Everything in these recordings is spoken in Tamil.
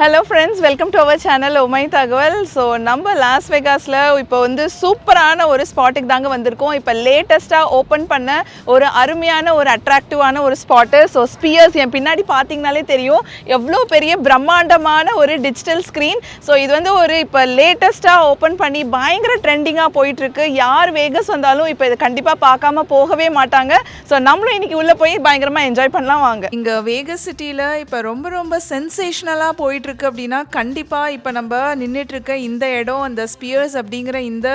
Hello friends welcome to our channel உமை தகவல் ஸோ நம்ம லாஸ் வெகாஸில் இப்போ வந்து சூப்பரான ஒரு ஸ்பாட்டுக்கு தாங்க வந்திருக்கோம். இப்போ லேட்டஸ்ட்டாக ஓப்பன் பண்ண ஒரு அருமையான ஒரு அட்ராக்டிவான ஒரு ஸ்பாட்டு ஸோ ஸ்பியர்ஸ் என் பின்னாடி பார்த்தீங்கனாலே தெரியும். எவ்வளோ பெரிய பிரம்மாண்டமான ஒரு டிஜிட்டல் ஸ்க்ரீன் ஸோ இது வந்து ஒரு இப்போ லேட்டஸ்ட்டாக ஓப்பன் பண்ணி பயங்கர ட்ரெண்டிங்காக போயிட்டுருக்கு. யார் வேகஸ் வந்தாலும் இப்போ இதை கண்டிப்பாக பார்க்காம போகவே மாட்டாங்க. ஸோ நம்மளும் இன்னைக்கு உள்ளே போய் பயங்கரமாக என்ஜாய் பண்ணலாம் வாங்க. இங்கே வேகஸ் சிட்டியில் இப்போ ரொம்ப ரொம்ப சென்சேஷனலாக போயிட்டுருக்கு அப்படின்னா கண்டிப்பாக இப்போ நம்ம நின்றுட்டு இருக்க இந்த இடம் அந்த ஸ்பியர்ஸ் அப்படிங்கிற இந்த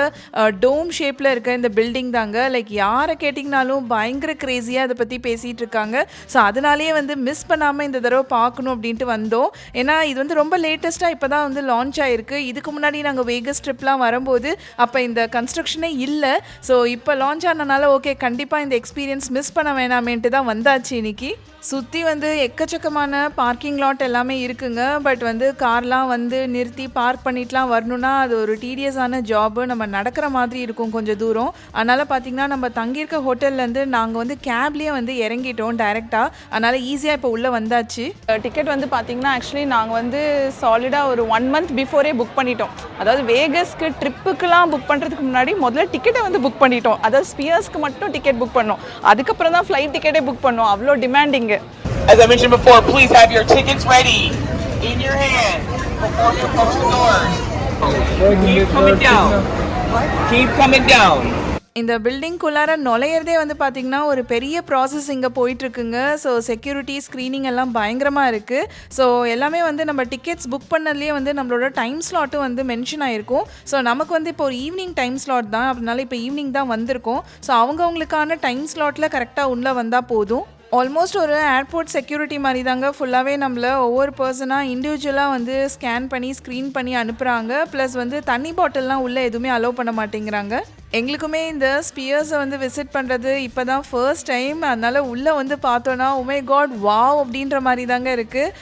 டோம் ஷேப்பில் இருக்க இந்த பில்டிங் தாங்க. லைக் யாரை கேட்டிங்கனாலும் பயங்கர க்ரேஸியாக அதை பற்றி பேசிகிட்டு இருக்காங்க. ஸோ அதனாலேயே வந்து மிஸ் பண்ணாமல் இந்த தடவை பார்க்கணும் அப்படின்ட்டு வந்தோம். ஏன்னா இது வந்து ரொம்ப லேட்டஸ்ட்டாக இப்போ தான் வந்து லான்ச் ஆயிருக்கு. இதுக்கு முன்னாடி நாங்கள் வேகஸ் ட்ரிப்லாம் வரும்போது அப்போ இந்த கன்ஸ்ட்ரக்ஷனே இல்லை. ஸோ இப்போ லான்ச் ஆனனால ஓகே கண்டிப்பாக இந்த எக்ஸ்பீரியன்ஸ் மிஸ் பண்ண வேணாமேன்ட்டு தான் வந்தாச்சு இன்னைக்கு. சுற்றி வந்து எக்கச்சக்கமான பார்க்கிங் லாட் எல்லாமே இருக்குங்க. பட் வந்து கார்லாம் வந்து நிறுத்தி பார்க் பண்ணிட்டுலாம் வரணும்னா அது ஒரு டீடியஸான ஜாபு நம்ம நடக்கிற மாதிரி இருக்கும் கொஞ்சம் தூரம். அதனால் பார்த்தீங்கன்னா நம்ம தங்கியிருக்க ஹோட்டல்லேருந்து நாங்கள் வந்து கேப்லேயே வந்து இறங்கிட்டோம் டைரெக்டாக அதனால் ஈஸியாக இப்போ உள்ளே வந்தாச்சு. டிக்கெட் வந்து பார்த்தீங்கன்னா ஆக்சுவலி நாங்கள் வந்து சாலிடாக ஒரு ஒன் மந்த் பிஃபோரே புக் பண்ணிட்டோம். அதாவது வேகஸ்க்கு ட்ரிப்புக்கெலாம் புக் பண்ணுறதுக்கு முன்னாடி முதல்ல டிக்கெட்டை வந்து புக் பண்ணிட்டோம். அதாவது ஸ்பியர்ஸ்க்கு மட்டும் டிக்கெட் புக் பண்ணோம். அதுக்கப்புறம் தான் ஃப்ளைட் டிக்கெட்டே புக் பண்ணோம். அவ்வளோ டிமாண்டிங்கு As I mentioned before, please have your tickets ready. In your hand before you approach the doors. Keep coming down. Keep coming down. இந்த பில்டிங்குள்ளார நுழையிறதே வந்து பார்த்திங்கன்னா ஒரு பெரிய ப்ராசஸ் இங்கே போயிட்டுருக்குங்க ஸோ செக்யூரிட்டி ஸ்க்ரீனிங் எல்லாம் பயங்கரமாக இருக்குது ஸோ எல்லாமே வந்து நம்ம டிக்கெட்ஸ் புக் பண்ணதுலேயே வந்து நம்மளோட டைம் ஸ்லாட்டும் வந்து மென்ஷன் ஆகிருக்கும் ஸோ நமக்கு வந்து இப்போ ஒரு ஈவினிங் டைம் ஸ்லாட் தான் அதனால இப்போ ஈவினிங் தான் வந்திருக்கோம் ஸோ அவங்கவுங்களுக்கான டைம் ஸ்லாட்டில் கரெக்டாக உள்ளே வந்தால் போதும் ஆல்மோஸ்ட் ஒரு ஏர்போர்ட் செக்யூரிட்டி மாதிரி தாங்க ஃபுல்லாகவே நம்மளை ஒவ்வொரு பர்சனாக இண்டிவிஜுவலாக வந்து ஸ்கேன் பண்ணி ஸ்க்ரீன் பண்ணி அனுப்புகிறாங்க ப்ளஸ் வந்து தண்ணி பாட்டில்லாம் உள்ளே எதுவுமே அலோவ் பண்ண மாட்டேங்கிறாங்க. எங்களுக்குமே இந்த ஸ்பியர்ஸை வந்து விசிட் பண்ணுறது இப்போ தான் ஃபர்ஸ்ட் டைம் அதனால் உள்ளே வந்து பார்த்தோன்னா உமே oh காட் வாவ் அப்படின்ற மாதிரி தாங்க இருக்குது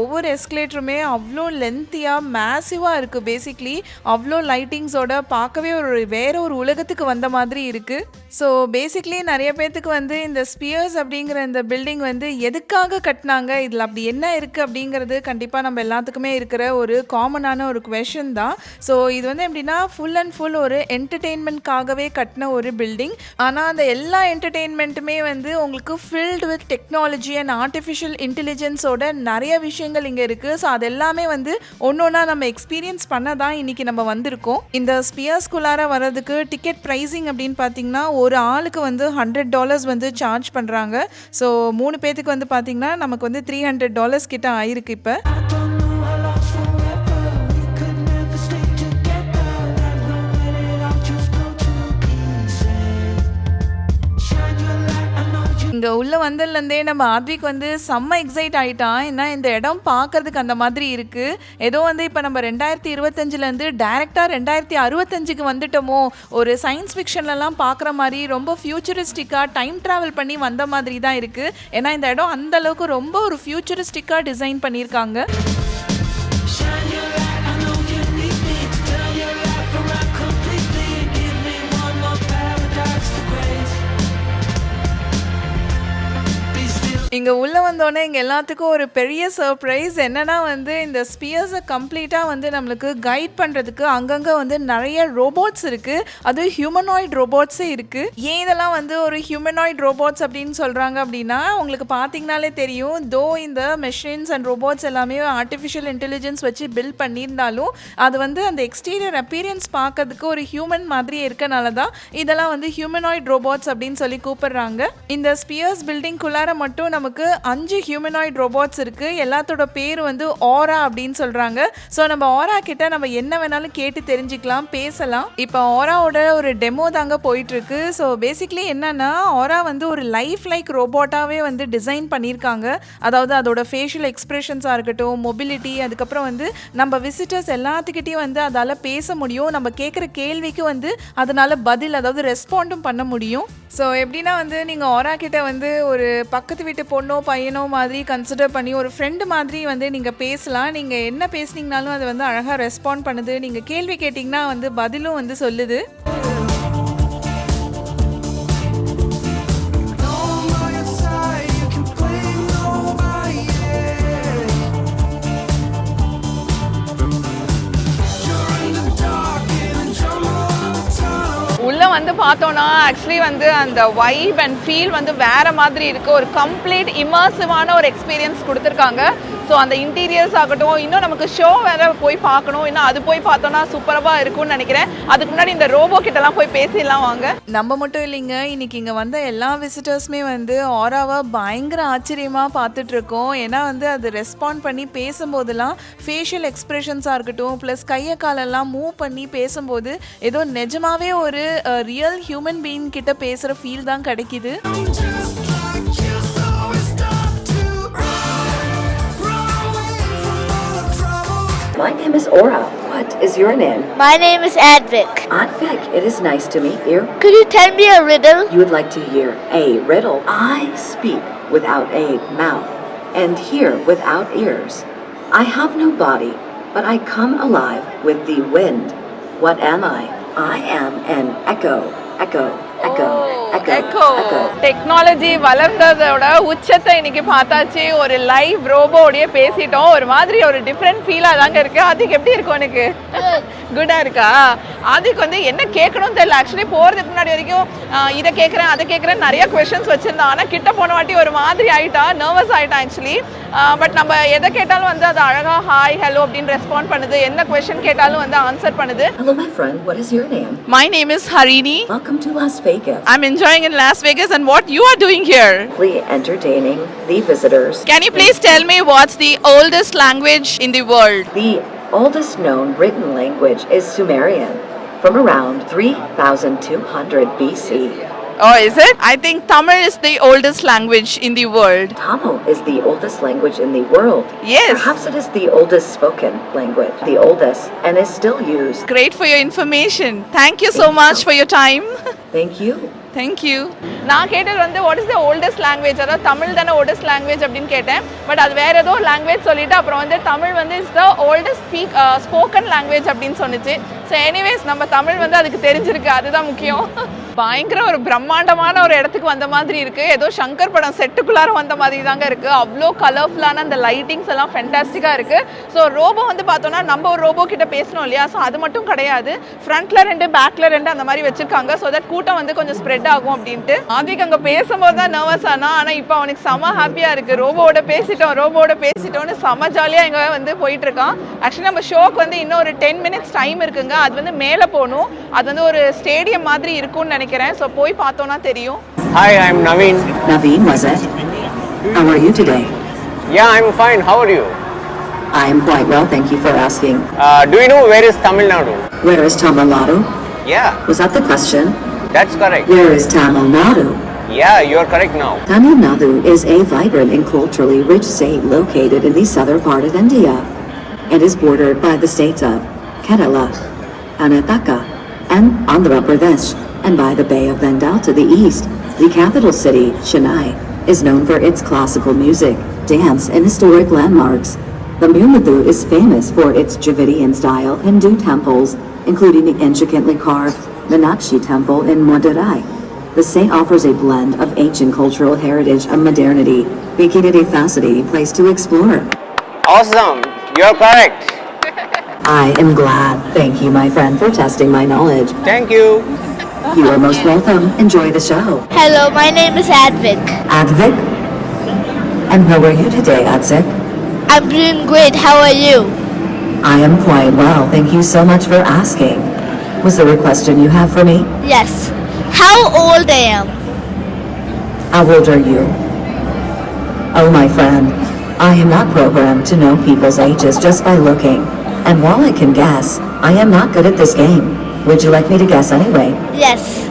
ஒவ்வொரு எஸ்கலேட்டருமே அவ்வளோ லென்த்தியாக மேசிவாக இருக்குது பேசிக்லி அவ்வளோ லைட்டிங்ஸோட பார்க்கவே ஒரு வேற ஒரு உலகத்துக்கு வந்த மாதிரி இருக்குது ஸோ பேசிக்லி நிறைய பேர்த்துக்கு வந்து இந்த ஸ்பியர்ஸ் அப்படிங்கிற இந்த பில்டிங் வந்து எதுக்காக கட்டினாங்க? இதில் அப்படி என்ன இருக்குது அப்படிங்கிறது கண்டிப்பாக நம்ம எல்லாத்துக்குமே இருக்கிற ஒரு காமனான ஒரு கொஷின் தான். ஸோ இது வந்து எப்படின்னா ஃபுல் அண்ட் ஃபுல் ஒரு என்டர்டெயின்மெண்ட் ஆகவே கட்டின ஒரு பில்டிங் ஆனால் அந்த எல்லா என்டர்டெயின்மெண்ட்டுமே வந்து உங்களுக்கு filled with technology and artificial இன்டெலிஜென்ஸோட நிறைய விஷயங்கள் இங்கே இருக்குது ஸோ அது எல்லாமே வந்து ஒன்று ஒன்றா நம்ம எக்ஸ்பீரியன்ஸ் பண்ண தான் இன்றைக்கி நம்ம வந்திருக்கோம். இந்த ஸ்பியர்ஸ்குள்ளார வர்றதுக்கு டிக்கெட் ப்ரைஸிங் அப்படின்னு பார்த்தீங்கன்னா ஒரு ஆளுக்கு வந்து ஹண்ட்ரட் டாலர்ஸ் வந்து சார்ஜ் பண்ணுறாங்க ஸோ மூணு பேர்த்துக்கு வந்து பார்த்தீங்கன்னா நமக்கு வந்து த்ரீ ஹண்ட்ரட் டாலர்ஸ் கிட்ட ஆயிருக்கு இப்போ. இங்கே உள்ளே வந்ததுலேருந்தே நம்ம ஆத்விக் வந்து செம்ம எக்ஸைட் ஆகிட்டான் ஏன்னா இந்த இடம் பார்க்கறதுக்கு அந்த மாதிரி இருக்குது ஏதோ வந்து இப்போ நம்ம ரெண்டாயிரத்தி இருபத்தஞ்சிலேருந்து டேரெக்டாக ரெண்டாயிரத்தி அறுபத்தஞ்சுக்கு வந்துட்டோமோ. ஒரு சயின்ஸ் ஃபிக்ஷன்லலாம் பார்க்குற மாதிரி ரொம்ப ஃப்யூச்சரிஸ்டிக்காக டைம் ட்ராவல் பண்ணி வந்த மாதிரி தான் இருக்குது ஏன்னா இந்த இடம் அந்த அளவுக்கு ரொம்ப ஒரு ஃப்யூச்சரிஸ்டிக்காக டிசைன் பண்ணியிருக்காங்க. இங்கே உள்ளே வந்தோடனே இங்கே எல்லாத்துக்கும் ஒரு பெரிய சர்ப்ரைஸ் என்னென்னா வந்து இந்த ஸ்பியர்ஸை கம்ப்ளீட்டாக வந்து நம்மளுக்கு கைட் பண்ணுறதுக்கு அங்கங்கே வந்து நிறைய ரோபோட்ஸ் இருக்குது அதுவும் ஹியூமனாய்ட் ரோபோட்ஸே இருக்குது ஏன் இதெல்லாம் வந்து ஒரு ஹியூமனாய்ட் ரோபோட்ஸ் அப்படின்னு சொல்கிறாங்க அப்படின்னா உங்களுக்கு பார்த்தீங்கனாலே தெரியும். தோ இந்த மெஷின்ஸ் அண்ட் ரோபோட்ஸ் எல்லாமே ஆர்டிஃபிஷியல் இன்டெலிஜென்ஸ் வச்சு பில்ட் பண்ணியிருந்தாலும் அது வந்து அந்த எக்ஸ்டீரியர் அப்பீரியன்ஸ் பார்க்கறதுக்கு ஒரு ஹியூமன் மாதிரி இருக்கனால தான் இதெல்லாம் வந்து ஹியூமனாய்ட் ரோபோட்ஸ் அப்படின்னு சொல்லி கூப்பிடுறாங்க. இந்த ஸ்பியர்ஸ் பில்டிங்குள்ளார மட்டும் நம்ம நமக்கு அஞ்சு ஹியூமனாய்ட் ரோபோட்ஸ் இருக்குது எல்லாத்தோட பேர் வந்து ஆரா அப்படின்னு சொல்கிறாங்க ஸோ நம்ம ஆரா கிட்ட நம்ம என்ன வேணாலும் கேட்டு தெரிஞ்சுக்கலாம் பேசலாம். இப்போ ஆராவோட ஒரு டெமோ தாங்க போயிட்டுருக்கு. ஸோ பேசிக்லி என்னன்னா ஆரா வந்து ஒரு லைஃப் லைக் ரோபோட்டாகவே வந்து டிசைன் பண்ணியிருக்காங்க. அதாவது அதோட ஃபேஷியல் எக்ஸ்பிரஷன்ஸாக இருக்கட்டும் மொபிலிட்டி அதுக்கப்புறம் வந்து நம்ம விசிட்டர்ஸ் எல்லாத்துக்கிட்டையும் வந்து அதால் பேச முடியும். நம்ம கேட்குற கேள்விக்கு வந்து அதனால பதில் அதாவது ரெஸ்பாண்டும் பண்ண முடியும். ஸோ எப்படின்னா வந்து நீங்கள் ஆரா கிட்ட வந்து ஒரு பக்கத்து வீட்டு பொண்ணோ பையனோ மாதிரி கன்சிடர் பண்ணி ஒரு ஃப்ரெண்டு மாதிரி வந்து நீங்கள் பேசலாம். நீங்கள் என்ன பேசுனீங்கனாலும் அது வந்து அழகாக ரெஸ்பாண்ட் பண்ணுது. நீங்கள் கேள்வி கேட்டிங்கன்னா வந்து பதிலும் வந்து சொல்லுது. வந்து பார்த்தோன்னா ஆக்சுவலி வந்து அந்த வைப் அண்ட் ஃபீல் வந்து வேற மாதிரி இருக்கு. ஒரு கம்ப்ளீட் இமர்சிவான ஒரு எக்ஸ்பீரியன்ஸ் கொடுத்துருக்காங்க. ஸோ அந்த இன்டீரியர்ஸ் ஆகட்டும் இன்னும் நமக்கு ஷோ வேற போய் பார்க்கணும். இன்னும் அது போய் பார்த்தோம்னா சூப்பராக இருக்கும்னு நினைக்கிறேன். அதுக்கு முன்னாடி இந்த ரோபோ கிட்டலாம் போய் பேசிடலாம் வாங்க. நம்ம மட்டும் இல்லைங்க. இன்னைக்கு இங்கே வந்த எல்லா விசிட்டர்ஸுமே வந்து ஆராவை பயங்கர ஆச்சரியமாக பார்த்துட்டு இருக்கோம் ஏன்னா வந்து அது ரெஸ்பாண்ட் பண்ணி பேசும்போதெல்லாம் ஃபேஷியல் எக்ஸ்பிரஷன்ஸாக இருக்கட்டும் ப்ளஸ் கையை காலெல்லாம் மூவ் பண்ணி பேசும்போது ஏதோ நிஜமாவே ஒரு ரியல் ஹியூமன் பீயிங் கிட்ட பேசுகிற ஃபீல் தான் கிடைக்கிது. My name is Aura. What is your name? My name is Advik. Advik, it is nice to meet you. Could you tell me a riddle? You would like to hear a riddle. I speak without a mouth and hear without ears. I have no body, but I come alive with the wind. What am I? I am an echo, echo, echo, echo, echo. Technology வளர்ந்ததோட உச்சத்தை இன்னைக்கு பார்த்தாச்சு. ஒரு லைவ் ரோபோடைய பேசிட்டோம். ஒரு மாதிரி ஒரு டிஃப்ரெண்ட் ஃபீலாக தாங்க இருக்கு. அதுக்கு எப்படி இருக்கும் உனக்கு? குட்டா இருக்கா? அதுக்கு வந்து என்ன கேட்கணும்னு தெரியல. ஆக்சுவலி போகிறதுக்கு முன்னாடி வரைக்கும் இதை கேட்குறேன் அதை கேட்குறேன் நிறைய கொஷின்ஸ் வச்சிருந்தான். ஆனால் கிட்ட போன வாட்டி ஒரு மாதிரி ஆயிட்டா நர்வஸ் ஆயிட்டான் ஆக்சுவலி பட் நம்ம எதை கேட்டாலும் வந்து அது அழகா ஹாய் ஹலோ அப்படின்னு ரெஸ்பாண்ட் பண்ணுது. என்ன கொஷின் கேட்டாலும் வந்து ஆன்சர் பண்ணுது. Hello, my friend. What is your name? My name is Harini Welcome to Las Vegas. I'm enjoying in Las Vegas and what you are doing here. Really entertaining the visitors. Can you please tell me what's the oldest language in the world? The oldest known written language is Sumerian from around 3200 BC. Oh, is it? I think Tamil is the oldest language in the world. Tamil is the oldest language in the world. Yes. Perhaps it is the oldest spoken language, the oldest, and is still used. Great for your information. Thank you so much for your time. Thank you. Thank you நான் கேட்டது வந்து what is the oldest language அதாவது தமிழ் தானே ஓல்டஸ்ட் லாங்குவேஜ் அப்படின்னு கேட்டேன். பட் அது வேற ஏதோ லாங்குவேஜ் சொல்லிட்டு அப்புறம் வந்து தமிழ் வந்து is the oldest speak spoken language அப்படின்னு சொன்னிச்சு. ஸோ எனிவேஸ் நம்ம தமிழ் வந்து அதுக்கு தெரிஞ்சிருக்கு அதுதான் முக்கியம். பயங்கர ஒரு பிரம்மாண்டமான ஒரு இடத்துக்கு வந்த மாதிரி இருக்கு. ஏதோ சங்கர் படம் செட்டுக்குள்ளார வந்த மாதிரி தாங்க இருக்கு. அவ்வளோ கலர்ஃபுல்லான அந்த லைட்டிங்ஸ் எல்லாம் ஃபென்டாஸ்டிக்காக இருக்கு. ஸோ ரோபோ வந்து பார்த்தோம்னா நம்ம ஒரு ரோபோ கிட்ட பேசணும் இல்லையா? ஸோ அது மட்டும் கிடையாது. ஃப்ரண்ட்ல ரெண்டு பேக்ல ரெண்டு அந்த மாதிரி வச்சிருக்காங்க. ஸோ தட் கூட்டம் வந்து கொஞ்சம் ஸ்ப்ரெட் ஆகும் அப்படின்ட்டு. ஆதிக் அங்கே பேசும்போது தான் நர்வஸ் ஆனா ஆனால் இப்போ அவனுக்கு செம ஹாப்பியாக இருக்கு. ரோபோவோட பேசிட்டோம் ரோபோவோட பேசிட்டோம்னு செம ஜாலியாக இங்கே வந்து போயிட்டு இருக்கான். ஆக்சுவலி நம்ம ஷோக்கு வந்து இன்னும் ஒரு டென் மினிட்ஸ் டைம் இருக்குங்க. அது வந்து மேலே போகணும் அது வந்து ஒரு ஸ்டேடியம் மாதிரி இருக்கும்னு நினைக்கிறேன் ஸோ போய் பார்த்தோம்னா தெரியும் Hi, I'm Naveen. Naveen, was it? How are you today? Yeah, I'm fine. How are you? I am quite well, thank you for asking. Uh, do you know where is Tamil Nadu? Where is Tamil Nadu? Yeah, Was that the question? that's correct. Where is Tamil Nadu? Yeah, you're correct now. Tamil Nadu is a vibrant and culturally rich state located in the southern part of India and is bordered by the states of Kerala, Karnataka, and Andhra Pradesh, and by the Bay of Bengal to the east. The capital city, Chennai, is known for its classical music, dance, and historic landmarks. The Mumadu is famous for its Dravidian-style Hindu temples, including the intricately carved Meenakshi Temple in Madurai. The state offers a blend of ancient cultural heritage and modernity, making it a fascinating place to explore. Awesome. You're correct. I am glad. Thank you, my friend, for testing my knowledge. Thank you. You are most welcome. Enjoy the show. Hello, my name is Advik. Advik? And how are you today, Advik? I'm doing great. How are you? I am quite well. Thank you so much for asking. Was there a question you have for me? Yes. How old I am? How old are you? Oh, my friend, I am not programmed to know people's ages just by looking. And while I can guess, I am not good at this game. Would you like me to guess anyway? Yes.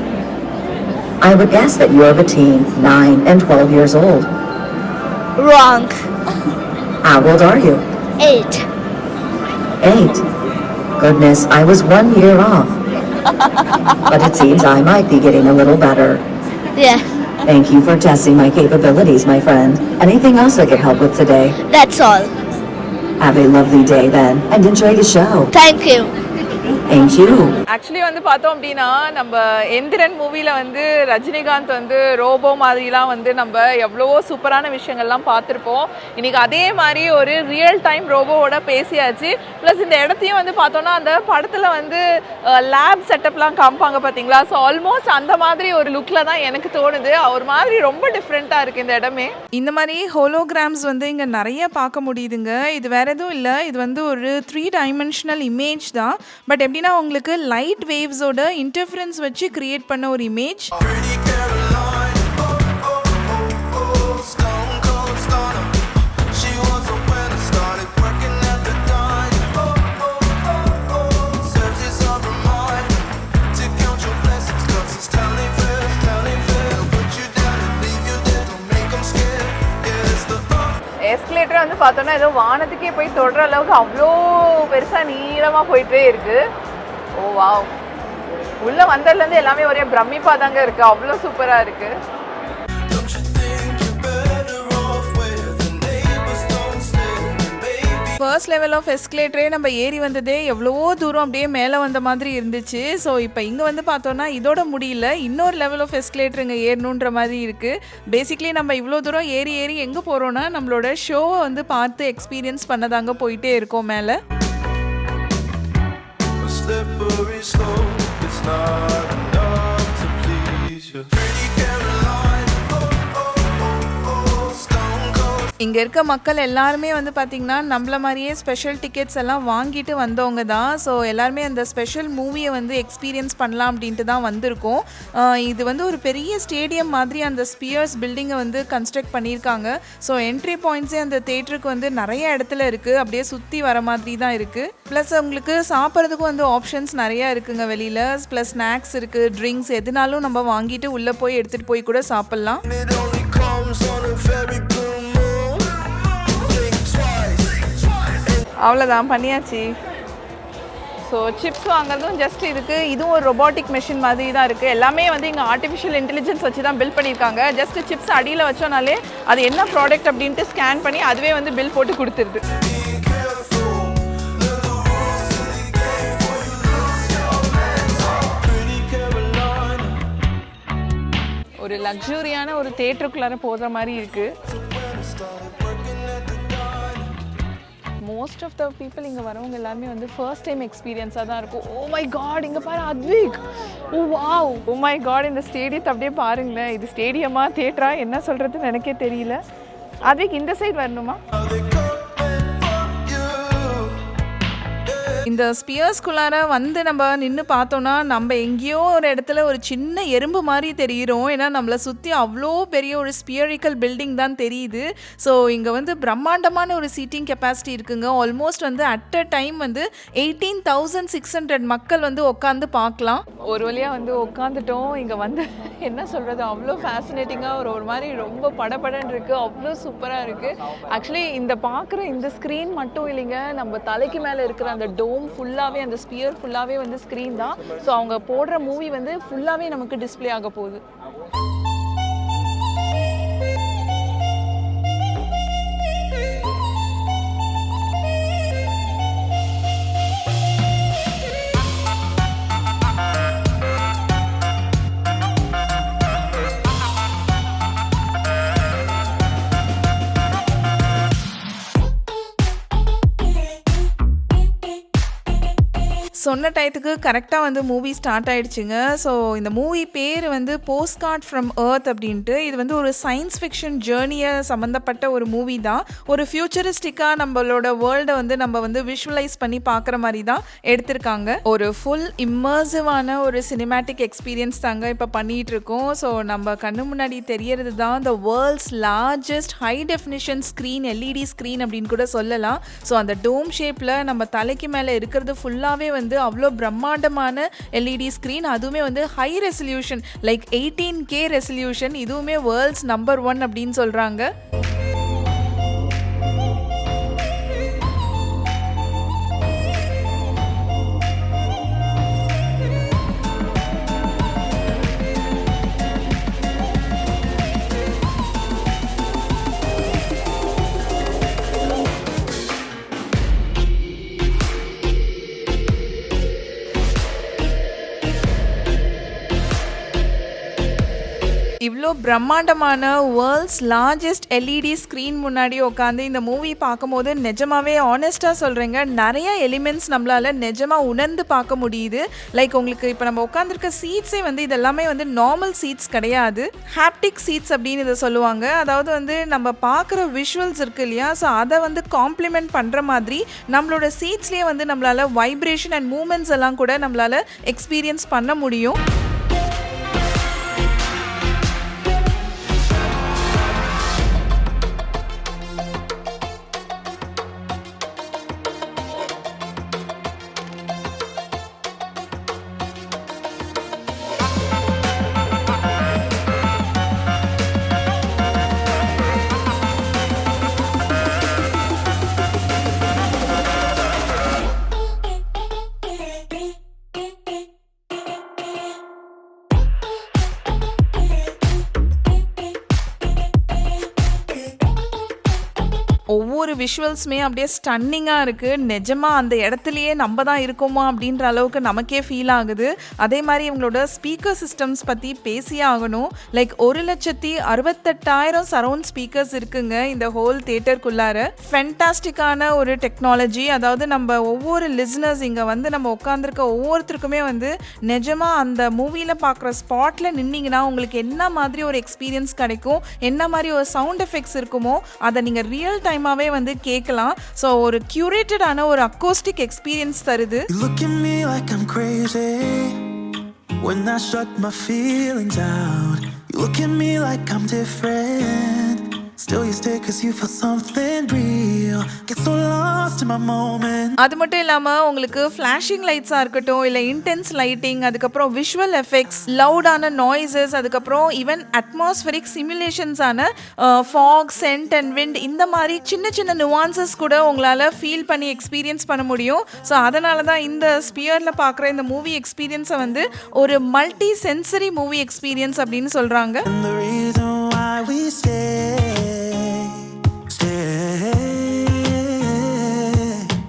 I would guess that you are between 9 and 12 years old. Wrong. How old are you? Eight. 8. Goodness, I was one year off. but it seems I might be getting a little better. Yeah. Thank you for testing my capabilities, my friend. Anything else I could help with today? That's all. Have a lovely day then, and enjoy the show. Thank you. Actually வந்து பார்த்தோம் அப்படின்னா நம்ம எந்திரன் மூவியில் வந்து ரஜினிகாந்த் வந்து ரோபோ மாதிரிலாம் வந்து நம்ம எவ்வளவோ சூப்பரான விஷயங்கள்லாம் பார்த்துருப்போம். இன்னைக்கு அதே மாதிரி ஒரு ரியல் டைம் ரோபோவோட பேசியாச்சு. ப்ளஸ் இந்த இடத்தையும் வந்து பார்த்தோன்னா அந்த படத்தில் வந்து லேப் செட்டப்லாம் காமிப்பாங்க பார்த்தீங்களா? ஸோ ஆல்மோஸ்ட் அந்த மாதிரி ஒரு லுக்கில் தான் எனக்கு தோணுது. ஒரு மாதிரி ரொம்ப டிஃப்ரெண்ட்டாக இருக்குது இந்த இடமே. இந்த மாதிரி ஹோலோகிராம்ஸ் வந்து இங்கே நிறைய பார்க்க முடியுதுங்க. இது வேற எதுவும் இல்லை. இது வந்து ஒரு த்ரீ டைமென்ஷனல் இமேஜ் தான். பட் மெயினாக உங்களுக்கு லைட் வேவ்ஸோட இன்டர்ஃபரன்ஸ் வச்சு க்ரியேட் பண்ண ஒரு இமேஜ் எஸ்கலேட்டர் வந்து பார்த்தோன்னா ஏதோ வானத்துக்கே போய் தொடுற அளவுக்கு அவ்வளோ பெருசாக நீளமாக போயிட்டே இருக்குது ஓ வா உள்ள வந்ததுலேருந்து எல்லாமே ஒரே பிரமிப்பாக தாங்க இருக்கு. அவ்வளோ சூப்பராக இருக்கு. ஃபர்ஸ்ட் லெவல் ஆஃப் எஸ்கலேட்டரே நம்ம ஏறி வந்ததே எவ்வளவோ தூரம் அப்படியே மேலே வந்த மாதிரி இருந்துச்சு. ஸோ இப்போ இங்கே வந்து பார்த்தோன்னா இதோட முடியல. இன்னொரு லெவல் ஆஃப் எஸ்கலேட்டர் இங்கே ஏறணுன்ற மாதிரி இருக்குது பேசிக்லி நம்ம இவ்வளோ தூரம் ஏறி ஏறி எங்கே போகிறோன்னா நம்மளோட ஷோவை வந்து பார்த்து எக்ஸ்பீரியன்ஸ் பண்ணதாங்க போயிட்டே இருக்கோம் மேலே. Slippery slope, it's not enough to please you. இங்கே இருக்க மக்கள் எல்லாருமே வந்து பார்த்திங்கன்னா நம்மள மாதிரியே ஸ்பெஷல் டிக்கெட்ஸ் எல்லாம் வாங்கிட்டு வந்தவங்க தான். ஸோ எல்லாருமே அந்த ஸ்பெஷல் மூவியை வந்து எக்ஸ்பீரியன்ஸ் பண்ணலாம் அப்படின்ட்டு தான் வந்திருக்கோம். இது வந்து ஒரு பெரிய ஸ்டேடியம் மாதிரி அந்த ஸ்பியர்ஸ் பில்டிங்கை வந்து கன்ஸ்ட்ரக்ட் பண்ணியிருக்காங்க. ஸோ என்ட்ரி பாயிண்ட்ஸே அந்த தேட்டருக்கு வந்து நிறைய இடத்துல இருக்குது அப்படியே சுற்றி வர மாதிரி தான் இருக்குது ப்ளஸ் உங்களுக்கு சாப்பிட்றதுக்கும் வந்து ஆப்ஷன்ஸ் நிறையா இருக்குங்க வெளியில். ப்ளஸ் ஸ்நாக்ஸ் இருக்குது ட்ரிங்க்ஸ் எதுனாலும் நம்ம வாங்கிட்டு உள்ளே போய் எடுத்துகிட்டு போய் கூட சாப்பிட்லாம். அவ்வளோதான் பண்ணியாச்சு. ஸோ சிப்ஸ் வாங்குறதும் ஜஸ்ட் இதுக்கு இதுவும் ஒரு ரொபாட்டிக் மிஷின் மாதிரி தான் இருக்குது எல்லாமே வந்து இங்கே ஆர்டிஃபிஷியல் இன்டெலிஜென்ஸ் வச்சு தான் பில் பண்ணியிருக்காங்க. ஜஸ்ட் சிப்ஸ் அடியில் வச்சோனாலே அது என்ன ப்ராடக்ட் அப்படின்ட்டு ஸ்கேன் பண்ணி அதுவே வந்து பில் போட்டு கொடுத்துருது. ஒரு லக்ஸூரியான ஒரு தேட்டருக்குள்ளார போகிற மாதிரி இருக்குது மோஸ்ட் ஆஃப் த பீப்புள் இங்கே வரவங்க எல்லாருமே வந்து ஃபர்ஸ்ட் டைம் எக்ஸ்பீரியன்ஸாக தான் இருக்கும். ஓ மை காட் இங்கே பாரு Advik oh wow oh my God இந்த ஸ்டேடியத்தை அப்படியே பாருங்களேன். இது ஸ்டேடியமா தேட்டரா என்ன சொல்கிறதுன்னு எனக்கே தெரியல. அத்விக் இந்த சைடு வரணுமா? இந்த ஸ்பியர்ஸ்குள்ளார வந்து நம்ம நின்று பார்த்தோன்னா நம்ம எங்கேயோ ஒரு இடத்துல ஒரு சின்ன எறும்பு மாதிரி தெரிகிறோம். ஏன்னா நம்மளை சுற்றி அவ்வளோ பெரிய ஒரு ஸ்பியரிக்கல் பில்டிங் தான் தெரியுது. ஸோ இங்கே வந்து பிரம்மாண்டமான ஒரு சீட்டிங் கெப்பாசிட்டி இருக்குங்க. ஆல்மோஸ்ட் வந்து அட் அ டைம் வந்து எயிட்டீன் தௌசண்ட் சிக்ஸ் ஹண்ட்ரட் மக்கள் வந்து உட்காந்து பார்க்கலாம். ஒரு வழியாக வந்து உட்காந்துட்டோம் இங்கே வந்து என்ன சொல்கிறது அவ்வளோ ஃபேசினேட்டிங்காக ஒரு ஒரு மாதிரி ரொம்ப படபடன்னு இருக்குது அவ்வளோ சூப்பராக இருக்குது ஆக்சுவலி இந்த பார்க்குற இந்த ஸ்க்ரீன் மட்டும் இல்லைங்க. நம்ம தலைக்கு மேலே இருக்கிற அந்த ஹோம் ஃபுல்லாகவே அந்த ஸ்பியர் ஃபுல்லாகவே வந்து ஸ்க்ரீன் தான். ஸோ அவங்க போடுற மூவி வந்து ஃபுல்லாகவே நமக்கு டிஸ்ப்ளே ஆக போகுது. சொன்ன டயத்துக்கு கரெக்டாக வந்து மூவி ஸ்டார்ட் ஆயிடுச்சுங்க. ஸோ இந்த மூவி பேர் வந்து போஸ்ட் கார்ட் ஃப்ரம் எர்த் அப்படின்ட்டு. இது வந்து ஒரு சயின்ஸ் ஃபிக்ஷன் ஜேர்னியை சம்மந்தப்பட்ட ஒரு மூவி தான். ஒரு ஃபியூச்சரிஸ்டிக்காக நம்மளோட வேர்ல்டை வந்து நம்ம வந்து விஷுவலைஸ் பண்ணி பார்க்குற மாதிரி தான் எடுத்திருக்காங்க. ஒரு ஃபுல் இம்மர்சிவான ஒரு சினிமேட்டிக் எக்ஸ்பீரியன்ஸ் தாங்க இப்போ பண்ணிகிட்டு இருக்கோம் ஸோ நம்ம கண்ணு முன்னாடி தெரியறது தான் the world's largest high definition screen LED screen அப்படின்னு கூட சொல்லலாம். ஸோ அந்த டோம் ஷேப்பில் நம்ம தலைக்கு மேலே இருக்கிறது ஃபுல்லாகவே வந்து அவ்வளோ பிரம்மாண்டமான எல்இடி ஸ்க்ரீன் அதுவுமே வந்து high resolution like eighteen K resolution இதுவுமே வேர்ல்ட்ஸ் நம்பர் ஒன் அப்படின்னு சொல்கிறாங்க இவ்வளோ பிரம்மாண்டமான வேர்ல்ட்ஸ் லார்ஜஸ்ட் எல்இடி ஸ்க்ரீன் முன்னாடி உட்காந்து இந்த மூவி பார்க்கும்போது நிஜமாவே ஆனஸ்ட்டாக சொல்கிறேங்க நிறைய எலிமெண்ட்ஸ் நம்மளால் நிஜமாக உணர்ந்து பார்க்க முடியுது. லைக் உங்களுக்கு இப்போ நம்ம உட்காந்துருக்க சீட்ஸே வந்து இதெல்லாமே வந்து நார்மல் சீட்ஸ் கிடையாது. ஹாப்டிக் சீட்ஸ் அப்படின்னு இதை சொல்லுவாங்க. அதாவது வந்து நம்ம பார்க்குற விஷுவல்ஸ் இருக்குது இல்லையா? ஸோ அதை வந்து காம்ப்ளிமெண்ட் பண்ணுற மாதிரி நம்மளோட சீட்ஸ்லேயே வந்து நம்மளால் வைப்ரேஷன் அண்ட் மூமெண்ட்ஸ் எல்லாம் கூட நம்மளால் எக்ஸ்பீரியன்ஸ் பண்ண முடியும். விஷுவல்ஸுமே அப்படியே ஸ்டன்னிங்காக இருக்குது நிஜமாக அந்த இடத்துலையே நம்ம தான் இருக்கோமா அப்படின்ற அளவுக்கு நமக்கே ஃபீல் ஆகுது. அதே மாதிரி இவங்களோட ஸ்பீக்கர் சிஸ்டம்ஸ் பற்றி பேசியே ஆகணும். லைக் ஒரு லட்சத்தி அறுபத்தெட்டாயிரம் சரவுண்ட் ஸ்பீக்கர்ஸ் இருக்குங்க இந்த ஹோல் தேட்டருக்குள்ளார ஃபென்டாஸ்டிக்கான ஒரு டெக்னாலஜி அதாவது நம்ம ஒவ்வொரு லிசனர்ஸ் இங்கே வந்து நம்ம உட்காந்துருக்க ஒவ்வொருத்தருக்குமே வந்து நிஜமாக அந்த மூவியில் பார்க்குற ஸ்பாட்டில் நின்னீங்கன்னா உங்களுக்கு என்ன மாதிரி ஒரு எக்ஸ்பீரியன்ஸ் கிடைக்கும்? என்ன மாதிரி ஒரு சவுண்ட் எஃபெக்ட்ஸ் இருக்குமோ அதை நீங்கள் ரியல் டைமாகவே வந்து கேட்கலாம் ஸோ ஒரு க்யூரேட்டடான ஒரு அக்கோஸ்டிக் எக்ஸ்பீரியன்ஸ் தருது You look at me like I'm crazy when I shut my feelings out. You look at me like I'm different. அது மட்டும் இல்லாமல் உங்களுக்கு ஃப்ளாஷிங் லைட்ஸாக இருக்கட்டும் இல்லை இன்டென்ஸ் லைட்டிங் அதுக்கப்புறம் விஷுவல் எஃபெக்ட்ஸ் லவுடான நாய்ஸஸ் அதுக்கப்புறம் ஈவன் அட்மாஸ்பரிக் சிமுலேஷன்ஸான ஃபாக் சென்ட் அண்ட் விண்ட் இந்த மாதிரி சின்ன சின்ன நுவான்சஸ் கூட உங்களால் ஃபீல் பண்ணி எக்ஸ்பீரியன்ஸ் பண்ண முடியும். ஸோ அதனால தான் இந்த ஸ்பியரில் பார்க்குற இந்த மூவி எக்ஸ்பீரியன்ஸை வந்து ஒரு மல்டி சென்சரி மூவி எக்ஸ்பீரியன்ஸ் அப்படின்னு சொல்கிறாங்க why we stay, stay.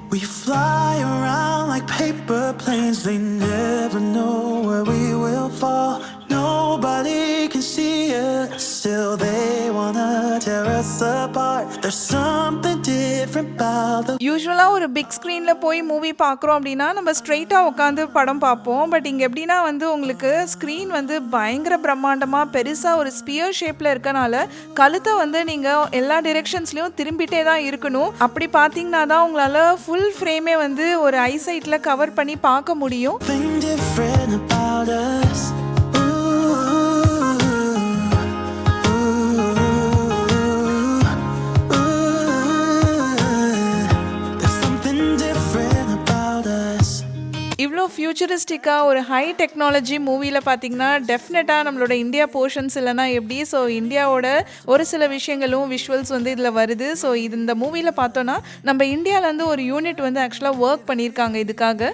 We fly around like paper planes, they never know where we will fall. யூஸ்வலாக ஒரு பிக் ஸ்க்ரீனில் போய் மூவி பார்க்குறோம் அப்படின்னா நம்ம ஸ்ட்ரெயிட்டாக உட்காந்து படம் பார்ப்போம். பட் இங்கே எப்படின்னா வந்து உங்களுக்கு ஸ்க்ரீன் வந்து பயங்கர பிரம்மாண்டமாக பெருசாக ஒரு ஸ்பியர் ஷேப்பில் இருக்கனால கழுத்தை வந்து நீங்கள் எல்லா டிரெக்ஷன்ஸ்லையும் திரும்பிட்டே தான் இருக்கணும். அப்படி பார்த்தீங்கன்னா தான் உங்களால் ஃபுல் ஃப்ரேமே வந்து ஒரு ஐசைட்டில் கவர் பண்ணி பார்க்க முடியும். இவ்வளோ ஃபியூச்சரிஸ்டிக்காக ஒரு ஹை டெக்னாலஜி மூவியில் பார்த்தீங்கன்னா டெஃபினட்டாக நம்மளோட இந்தியா போர்ஷன்ஸ் இல்லைனா எப்படி? ஸோ இந்தியாவோட ஒரு சில விஷயங்களும் விஷுவல்ஸ் வந்து இதில் வருது. ஸோ இது இந்த மூவியில் பார்த்தோன்னா நம்ம இந்தியாவிலேருந்து ஒரு யூனிட் வந்து ஆக்சுவலாக ஒர்க் பண்ணியிருக்காங்க இதுக்காக.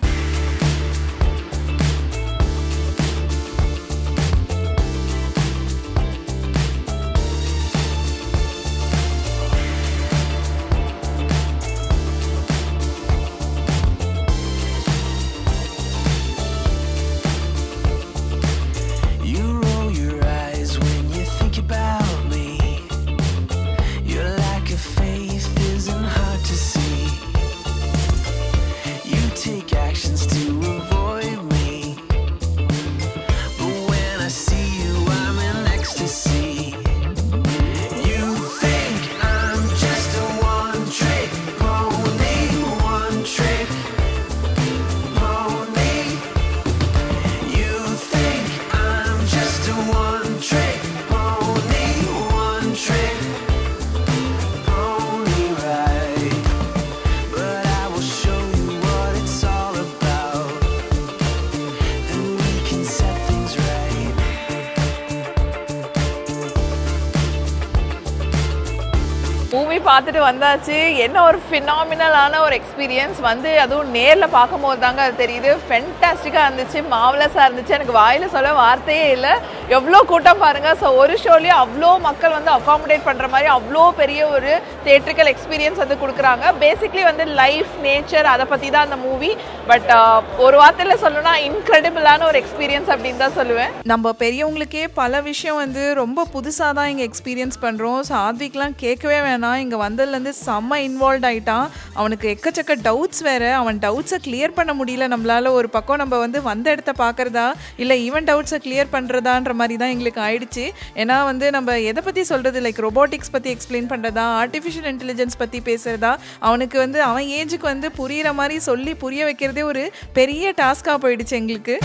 பார்த்துட்டு வந்தாச்சு. என்ன ஒரு ஃபினாமினலான ஒரு எக்ஸ்பீரியன்ஸ் வந்து அதுவும் நேரில் பார்க்கும்போது தாங்க அது தெரியுது. ஃபென்டாஸ்டிக்காக இருந்துச்சு. மாவலஸாக இருந்துச்சு. எனக்கு வாயில் சொல்ல வார்த்தையே இல்லை. எவ்வளோ கூட்டம் பாருங்கள் ஸோ ஒரு ஷோலேயே அவ்வளோ மக்கள் வந்து அகாமடேட் பண்ணுற மாதிரி அவ்வளோ பெரிய ஒரு தேட்ரிக்கல் எக்ஸ்பீரியன்ஸ் வந்து கொடுக்குறாங்க. பேசிக்லி வந்து லைஃப் நேச்சர் அதை பற்றி தான் அந்த மூவி பட் uh, ஒரு வார்த்தையில் சொல்லணும்னா இன்க்ரெடிபிளான ஒரு எக்ஸ்பீரியன்ஸ் அப்படின்னு தான் சொல்லுவேன். நம்ம பெரியவங்களுக்கே பல விஷயம் வந்து ரொம்ப புதுசாக தான் இங்கே எக்ஸ்பீரியன்ஸ் பண்ணுறோம் ஸோ ஆத்விக்லாம் கேட்கவே வேணாம். இங்கே வந்ததுலேருந்து செம்ம இன்வால்வ் ஆகிட்டான் அவனுக்கு எக்கச்சக்க டவுட்ஸ் வேறு. அவன் டவுட்ஸை கிளியர் பண்ண முடியல. நம்மளால் ஒரு பக்கம் நம்ம வந்து வந்த இடத்த பார்க்குறதா? இல்லை ஈவன் டவுட்ஸை கிளியர் பண்ணுறதான்ற மாதிரி தான் எங்களுக்கு ஆயிடுச்சு. ஏன்னா வந்து நம்ம எதை பற்றி சொல்கிறது லைக் ரொபோட்டிக்ஸ் பற்றி எக்ஸ்பிளைன் பண்ணுறதா ஆர்டிஃபிஷியல் இன்டெலிஜென்ஸ் பற்றி பேசுகிறதா அவனுக்கு வந்து அவன் ஏஜுக்கு வந்து புரிகிற மாதிரி சொல்லி புரிய வைக்கிறதே ஒரு பெரிய டாஸ்காக போயிடுச்சு எங்களுக்கு.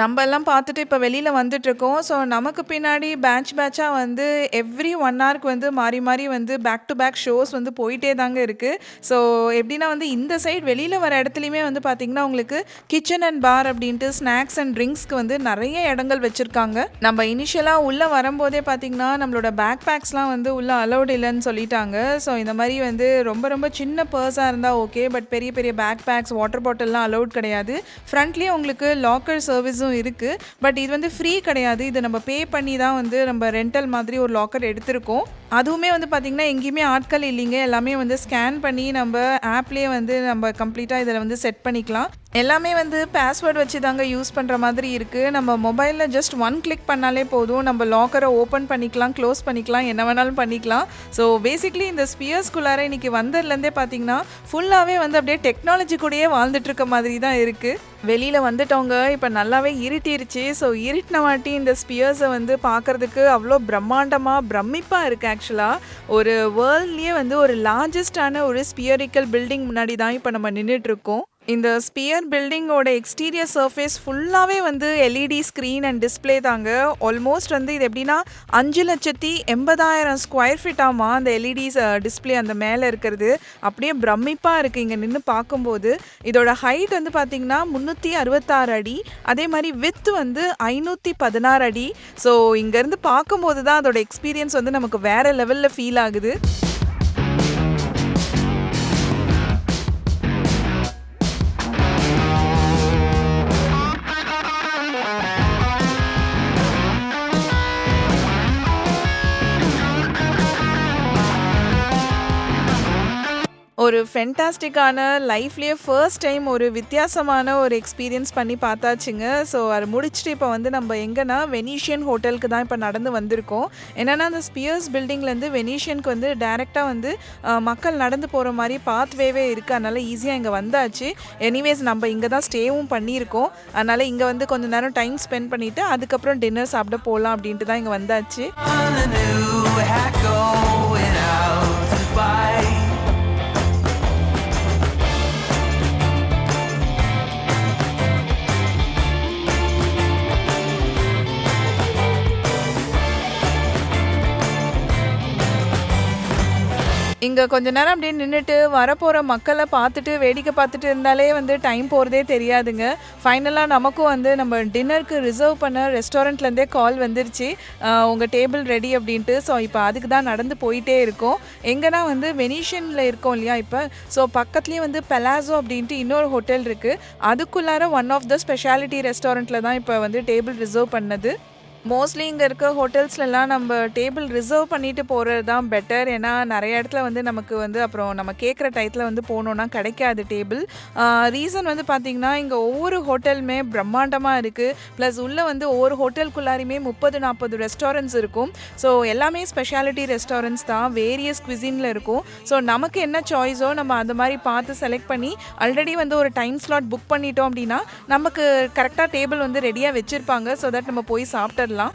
நம்ம எல்லாம் பார்த்துட்டு இப்போ வெளியில் வந்துட்டுருக்கோம். ஸோ நமக்கு பின்னாடி பேட்ச் பேட்சாக வந்து எவ்ரி ஒன் ஹவருக்கு வந்து மாறி மாறி வந்து பேக் டு பேக் ஷோஸ் வந்து போயிட்டே தாங்க இருக்குது ஸோ எப்படின்னா வந்து இந்த சைடு வெளியில் வர இடத்துலையுமே வந்து பார்த்திங்கன்னா உங்களுக்கு கிச்சன் அண்ட் பார் அப்படின்ட்டு ஸ்நாக்ஸ் அண்ட் ட்ரிங்க்ஸ்க்கு வந்து நிறைய இடங்கள் வச்சுருக்காங்க. நம்ம இனிஷியலாக உள்ளே வரும்போதே பார்த்திங்கன்னா நம்மளோட பேக் பேக்ஸ்லாம் வந்து உள்ளே அலௌட் இல்லைன்னு சொல்லிட்டாங்க. ஸோ இந்த மாதிரி வந்து ரொம்ப ரொம்ப சின்ன பர்ஸாக இருந்தால் ஓகே பட் பெரிய பெரிய பேக் பேக்ஸ் வாட்டர் பாட்டில்லாம் அலௌட் கிடையாது. ஃப்ரண்ட்லேயே உங்களுக்கு லாக்கர் சர்வீஸும் இருக்குது பட் இது வந்து ஃப்ரீ கிடையாது. இது நம்ம பே பண்ணி தான் வந்து நம்ம ரெண்டல் மாதிரி ஒரு லாக்கர் எடுத்திருக்கோம். அதுவுமே வந்து பார்த்திங்கன்னா எங்கேயுமே ஆட்கள் இல்லைங்க. எல்லாமே வந்து ஸ்கேன் பண்ணி நம்ம ஆப்லேயே வந்து நம்ம கம்ப்ளீட்டாக இதில் வந்து செட் பண்ணிக்கலாம். எல்லாமே வந்து பாஸ்வேர்டு வச்சு தாங்க யூஸ் பண்ணுற மாதிரி இருக்குது நம்ம மொபைலில் ஜஸ்ட் ஒன் கிளிக் பண்ணாலே போதும். நம்ம லாக்கரை ஓப்பன் பண்ணிக்கலாம் க்ளோஸ் பண்ணிக்கலாம் என்ன வேணாலும் பண்ணிக்கலாம். ஸோ பேசிக்லி இந்த ஸ்பியர்ஸ்குள்ளார இன்றைக்கி வந்ததுலேருந்தே பார்த்தீங்கன்னா ஃபுல்லாகவே வந்து அப்படியே டெக்னாலஜி கூடயே வாழ்ந்துட்டுருக்க மாதிரி தான் இருக்குது வெளியில் வந்துட்டவங்க இப்போ நல்லாவே இருட்டிருச்சு. ஸோ இருட்டின வாட்டி இந்த ஸ்பியர்ஸை வந்து பார்க்குறதுக்கு அவ்வளோ பிரம்மாண்டமாக பிரமிப்பாக இருக்குது ஆக்சுவலாக ஒரு வேர்ல்ட்லேயே வந்து ஒரு லார்ஜஸ்டான ஒரு ஸ்பியரிக்கல் பில்டிங் முன்னாடி தான் இப்போ நம்ம நின்றுட்டு இருக்கோம் இந்த ஸ்பியர் பில்டிங்கோட எக்ஸ்டீரியர் சர்ஃபேஸ் ஃபுல்லாகவே வந்து எல்இடி ஸ்க்ரீன் அண்ட் டிஸ்ப்ளே தாங்க. ஆல்மோஸ்ட் வந்து இது எப்படின்னா அஞ்சு லட்சத்தி எண்பதாயிரம் ஸ்கொயர் ஃபீட்டாமா அந்த எல்இடி டிஸ்ப்ளே அந்த மேலே இருக்கிறது. அப்படியே பிரமிப்பாக இருக்குது இங்கே நின்று பார்க்கும்போது. இதோட ஹைட் வந்து பார்த்திங்கன்னா முந்நூற்றி அறுபத்தாறு அடி. அதே மாதிரி வித் வந்து ஐநூற்றி பதினாறு அடி. ஸோ இங்கேருந்து பார்க்கும்போது தான் அதோட எக்ஸ்பீரியன்ஸ் வந்து நமக்கு வேறு லெவலில் ஃபீல் ஆகுது. ஒரு ஃபென்டாஸ்டிக்கான லைஃப்லேயே ஃபர்ஸ்ட் டைம் ஒரு வித்தியாசமான ஒரு எக்ஸ்பீரியன்ஸ் பண்ணி பார்த்தாச்சுங்க. ஸோ அதை முடிச்சுட்டு இப்போ வந்து நம்ம எங்கன்னா வெனீஷியன் ஹோட்டலுக்கு தான் இப்போ நடந்து வந்திருக்கோம். என்னென்னா அந்த ஸ்பியர்ஸ் பில்டிங்லேருந்து வெனீஷியனுக்கு வந்து டைரெக்டாக வந்து மக்கள் நடந்து போகிற மாதிரி பாத்வேவே இருக்குது அதனால் ஈஸியாக இங்கே வந்தாச்சு. எனிவேஸ் நம்ம இங்கே தான் ஸ்டேவும் பண்ணியிருக்கோம். அதனால் இங்கே வந்து கொஞ்ச நேரம் டைம் ஸ்பெண்ட் பண்ணிவிட்டு அதுக்கப்புறம் டின்னர் சாப்பிட போகலாம் அப்படின்ட்டு தான் இங்கே வந்தாச்சு. இங்கே கொஞ்ச நேரம் அப்படியே நின்றுட்டு வரப்போகிற மக்களை பார்த்துட்டு வேடிக்கை பார்த்துட்டு இருந்தாலே வந்து டைம் போகிறதே தெரியாதுங்க. ஃபைனலாக நமக்கும் வந்து நம்ம டின்னருக்கு ரிசர்வ் பண்ண ரெஸ்டாரண்ட்லேருந்தே கால் வந்துருச்சு. உங்கள் டேபிள் ரெடி அப்படின்ட்டு. ஸோ இப்போ அதுக்கு தான் நடந்து போயிட்டே இருக்கோம். எங்கன்னா வந்து வெனிஷியனில் இருக்கோம் இல்லையா இப்போ? ஸோ பக்கத்துலேயே வந்து பெலாசோ அப்படின்ட்டு இன்னொரு ஹோட்டல் இருக்குது அதுக்குள்ளார ஒன் ஆஃப் த ஸ்பெஷாலிட்டி ரெஸ்டாரண்ட்டில் தான் இப்போ வந்து டேபிள் ரிசர்வ் பண்ணது. மோஸ்ட்லி இங்கே இருக்க ஹோட்டல்ஸ்லலாம் நம்ம டேபிள் ரிசர்வ் பண்ணிட்டு போகிறது தான் பெட்டர் ஏன்னா நிறைய இடத்துல வந்து நமக்கு வந்து அப்புறம் நம்ம கேட்குற டயத்தில் வந்து போனோன்னா கிடைக்காது டேபிள் ரீசன் வந்து பார்த்திங்கன்னா இங்கே ஒவ்வொரு ஹோட்டலுமே பிரம்மாண்டமாக இருக்குது ப்ளஸ் உள்ளே வந்து ஒவ்வொரு ஹோட்டலுக்குள்ளாரையுமே முப்பது நாற்பது ரெஸ்டாரண்ட்ஸ் இருக்கும். ஸோ எல்லாமே ஸ்பெஷாலிட்டி ரெஸ்டாரண்ட்ஸ் தான். வேரியஸ் குவிசினில் இருக்கும். ஸோ நமக்கு என்ன சாய்ஸோ நம்ம அந்த மாதிரி பார்த்து செலக்ட் பண்ணி ஆல்ரெடி வந்து ஒரு டைம் ஸ்லாட் புக் பண்ணிட்டோம் அப்படின்னா நமக்கு கரெக்டாக டேபிள் வந்து ரெடியாக வச்சுருப்பாங்க. ஸோ தட் நம்ம போய் சாப்பிட்டுடலாம். பண்ணிடலாம்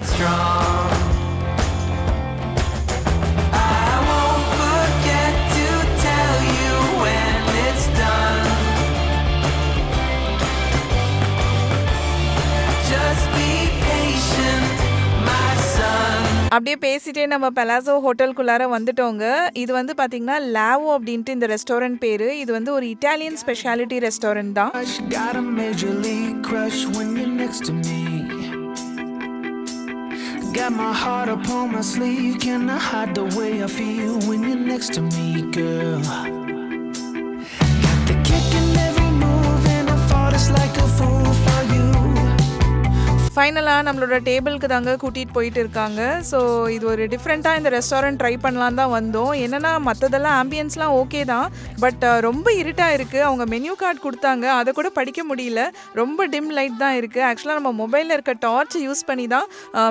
அப்படியே பேசிட்டே நம்ம பெலாசோ ஹோட்டலுக்குள்ளார வந்துட்டோங்க. இது வந்து பார்த்தீங்கன்னா லாவோ அப்படின்ட்டு இந்த ரெஸ்டாரண்ட் பேர். இது வந்து ஒரு இட்டாலியன் ஸ்பெஷாலிட்டி ரெஸ்டாரண்ட் தான். Got my heart upon my sleeve. Can I hide the way I feel when you're next to me, girl? Got the kick in every move, and I fought it's like a fool. ஃபைனலாக நம்மளோட டேபிளுக்கு தாங்க கூட்டிகிட்டு போயிட்டு இருக்காங்க. ஸோ இது ஒரு டிஃப்ரெண்ட்டாக இந்த ரெஸ்டாரண்ட் ட்ரை பண்ணலாம் தான் வந்தோம். என்னென்னா மற்றதெல்லாம் ஆம்பியன்ஸ்லாம் ஓகே தான். பட் ரொம்ப இருட்டாக இருக்குது அவங்க மெனு கார்டு கொடுத்தாங்க. அதை கூட படிக்க முடியல. ரொம்ப டிம் லைட் தான் இருக்குது ஆக்சுவலாக நம்ம மொபைலில் இருக்க டார்ச் யூஸ் பண்ணி தான்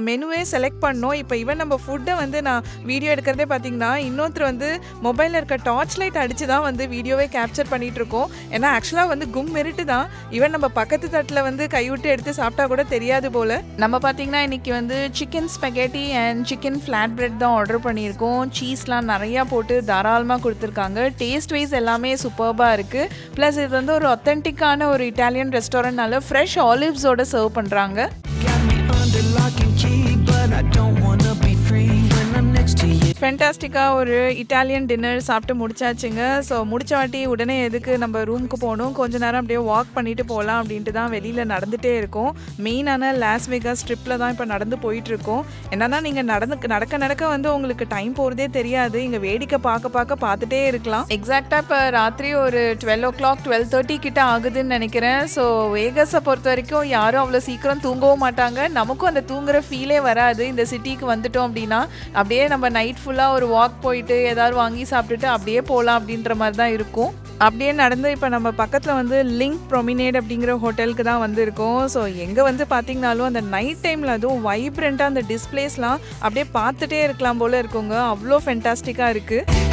மெனுவே செலக்ட் பண்ணோம். இப்போ ஈவன் நம்ம ஃபுட்டை வந்து நான் வீடியோ எடுக்கிறதே பார்த்தீங்கன்னா இன்னொருத்தர் வந்து மொபைலில் இருக்க டார்ச் லைட் அடித்து தான் வந்து வீடியோவே கேப்சர் பண்ணிகிட்டு இருக்கோம். ஏன்னா ஆக்சுவலாக வந்து கும் மெரிட்டு தான் ஈவன் நம்ம பக்கத்து தட்டில் வந்து கைவிட்டு எடுத்து சாப்பிட்டா கூட தெரியாது போல். நம்ம பார்த்தீங்கன்னா இன்னைக்கு வந்து chicken spaghetti and chicken flat bread தான் ஆர்டர் பண்ணியிருக்கோம். சீஸ்லாம் நிறையா போட்டு தாராளமாக கொடுத்துருக்காங்க. டேஸ்ட் வைஸ் எல்லாமே சூப்பர்பாக இருக்குது ப்ளஸ் இது வந்து ஒரு ஒத்தென்டிக்கான ஒரு இட்டாலியன் ரெஸ்டாரண்ட்னால ஃப்ரெஷ் ஆலிவ்ஸோட சர்வ் பண்ணுறாங்க ஃபென்டாஸ்டிக்காக ஒரு இட்டாலியன் டின்னர் சாப்பிட்டு முடிச்சாச்சுங்க. ஸோ முடிச்ச வாட்டி உடனே எதுக்கு நம்ம ரூமுக்கு போகணும்? கொஞ்ச நேரம் அப்படியே வாக் பண்ணிட்டு போகலாம் அப்படின்ட்டு தான் வெளியில் நடந்துகிட்டே இருக்கோம். மெயினான லாஸ் வேகாஸ் ட்ரிப்பில் தான் இப்போ நடந்து போயிட்டுருக்கோம் என்னன்னா நீங்கள் நடந்து நடக்க நடக்க வந்து உங்களுக்கு டைம் போகிறதே தெரியாது. இங்கே வேடிக்கை பார்க்க பார்க்க பார்த்துட்டே இருக்கலாம். எக்ஸாக்டாக இப்போ ராத்திரி ஒரு twelve o'clock twelve thirty கிட்ட ஆகுதுன்னு நினைக்கிறேன். ஸோ வேகஸை பொறுத்த வரைக்கும் யாரும் அவ்வளோ சீக்கிரம் தூங்கவும் மாட்டாங்க. நமக்கும் அந்த தூங்குற ஃபீலே வராது. இந்த சிட்டிக்கு வந்துட்டோம் அப்படின்னா அப்படியே நம்ம நைட் ஃபுல்லாக ஒரு வாக் போயிட்டு ஏதாவது வாங்கி சாப்பிட்டுட்டு அப்படியே போகலாம் அப்படின்ற மாதிரி தான் இருக்கும். அப்படியே நடந்து இப்போ நம்ம பக்கத்தில் வந்து லிங்க் ப்ரொமினேட் அப்படிங்கிற ஹோட்டலுக்கு தான் வந்திருக்கோம். ஸோ எங்கே வந்து பார்த்திங்கனாலும் அந்த நைட் டைமில் அதுவும் வைப்ரண்ட்டாக அந்த டிஸ்பிளேஸ்லாம் அப்படியே பார்த்துட்டே இருக்கலாம் போல் இருக்குங்க. அவ்வளோ ஃபென்டாஸ்டிக்காக இருக்குது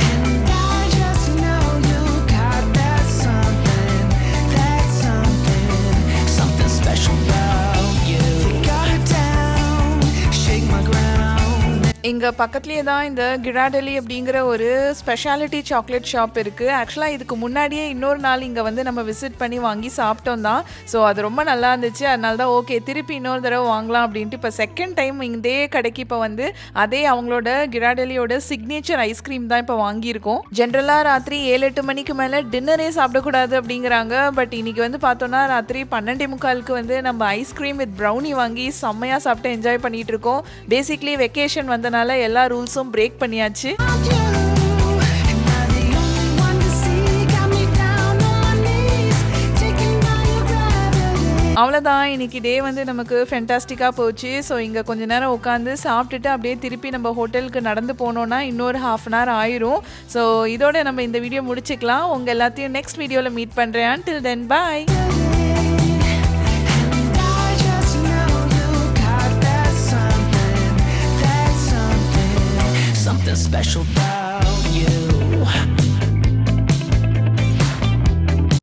இங்கே பக்கத்துலேயே தான் இந்த கிராடலி அப்படிங்கிற ஒரு ஸ்பெஷாலிட்டி சாக்லேட் ஷாப் இருக்குது ஆக்சுவலாக இதுக்கு முன்னாடியே இன்னொரு நாள் இங்கே வந்து நம்ம விசிட் பண்ணி வாங்கி சாப்பிட்டோம் தான். ஸோ அது ரொம்ப நல்லா இருந்துச்சு. அதனால தான் ஓகே திருப்பி இன்னொரு தடவை வாங்கலாம் அப்படின்ட்டு இப்போ செகண்ட் டைம் இதே கடைக்கு இப்போ வந்து அதே அவங்களோட கிராடலியோட சிக்னேச்சர் ஐஸ்கிரீம் தான் இப்போ வாங்கியிருக்கோம். ஜென்ரலாக ராத்திரி ஏழு எட்டு மணிக்கு மேலே டின்னரே சாப்பிடக்கூடாது அப்படிங்கிறாங்க. பட் இன்னைக்கு வந்து பார்த்தோன்னா ராத்திரி பன்னெண்டே முக்காலுக்கு வந்து நம்ம ஐஸ்கிரீம் வித் ப்ரௌனி வாங்கி செம்மையாக சாப்பிட்டு என்ஜாய் பண்ணிகிட்டு இருக்கோம். பேசிக்லி வெக்கேஷன் வந்தனால அதனால எல்லா ரூல்ஸும் பிரேக் பண்ணியாச்சு. அவ்வளோதான் இன்னைக்கு டே வந்து நமக்கு ஃபென்டாஸ்டிக்காக போச்சு. ஸோ இங்கே கொஞ்ச நேரம் உட்காந்து சாப்பிட்டுட்டு அப்படியே திருப்பி நம்ம ஹோட்டலுக்கு நடந்து போனோன்னா இன்னொரு ஹாஃப் அன் ஹவர் ஆயிரும். ஸோ இதோட நம்ம இந்த வீடியோ முடிச்சுக்கலாம். உங்கள் எல்லாத்தையும் நெக்ஸ்ட் வீடியோவில் மீட் பண்ணுறேன் till then bye A special about